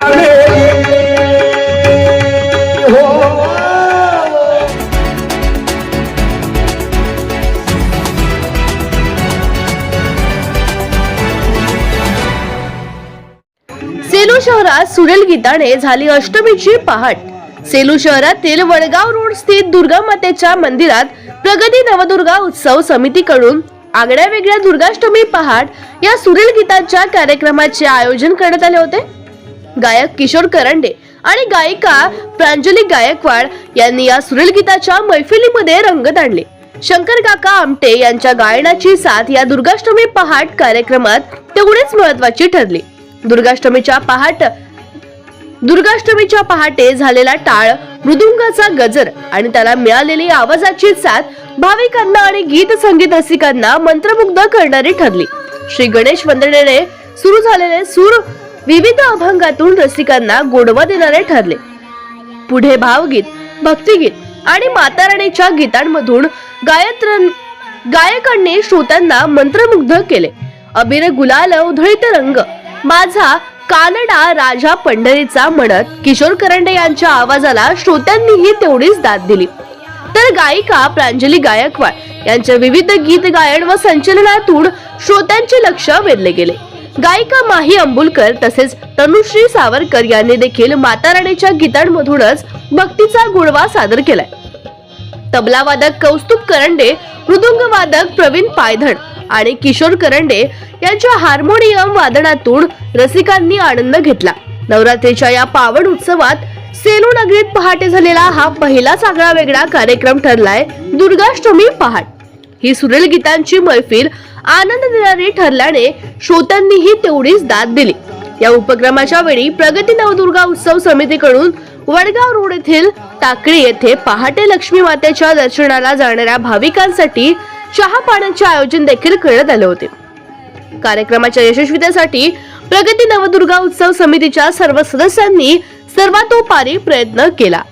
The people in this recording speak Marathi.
सेलू शहरात सुरेल गीताने झाली अष्टमीची पहाट. सेलू शहरातील वडगाव रोड स्थित दुर्गा मातेच्या मंदिरात प्रगती नवदुर्गा उत्सव समितीकडून आगळ्या वेगळ्या दुर्गाष्टमी पहाट या सुरेल गीताच्या कार्यक्रमाचे आयोजन करण्यात आले होते. गायक किशोर करंडे आणि गायिका प्रांजली गायकवाड यांनी या सुरेल गीताच्या मैफिलीमध्ये रंगत आणले शंकर काका आमटे यांच्या गायनाची साथ या दुर्गाष्टमी पहाट कार्यक्रमात तेवढीच महत्वाची ठरली. दुर्गाष्टमीच्या पहाट दुर्गाष्टमीच्या पहाटे झालेला टाळ मृदुंगाचा गजर आणि त्याला मिळालेली आवाजाची साथ भाविकांना आणि गीत संगीत रसिकांना मंत्रमुग्ध करणारी ठरली. श्री गणेश वंदनेने सुरू झालेले सूर विविध अभंगातून रसिकांना गोडवा देणारे ठरले. पुढे भावगीत भक्तिगीत आणि माताराणीच्या गीतांमधून गायत्र गायकांनी श्रोत्यांना मंत्रमुग्ध केले. अबीर गुलाल उधळीत रंग माझा कानडा राजा पंढरीचा म्हणत किशोर करंडे यांच्या आवाजाला श्रोत्यांनीही तेवढीच दाद दिली. तर गायिका प्रांजली गायकवाड यांच्या विविध गीत गायन व संचलनातून श्रोत्यांचे लक्ष वेधले गेले. गायिका माही अंबुलकर तसेच तनुश्री सावरकर यांनी देखील माता राणीच्या गीतांमधूनच भक्तीचा गुणवा सादर केलाय. तबलावादक कौस्तुभ करंडे मृदुंगवादक प्रवीण पायधण आणि किशोर करंडे यांच्या हार्मोनियम वादनातून रसिकांनी आनंद घेतला. नवरात्रीच्या या पावन उत्सवात सेलू नगरीत पहाटे झालेला हा पहिलाच आगळा वेगळा कार्यक्रम ठरलाय दुर्गाष्टमी पहाट. ही सुरेल गीतांची मैफिल आनंद देणारी ठरल्याने श्रोत्यांनीही तेवढीच दाद दिली. या उपक्रमाच्या वेळी प्रगती नवदुर्गा उत्सव समितीकडून वडगाव रोड येथील टाकळी येथे पहाटे लक्ष्मी मातेच्या दर्शनाला जाणाऱ्या भाविकांसाठी चहा पाण्याचे आयोजन देखील करण्यात आले होते. कार्यक्रमाच्या यशस्वीतेसाठी प्रगती नवदुर्गा उत्सव समितीच्या सर्व सदस्यांनी सर्वातोपारी प्रयत्न केला.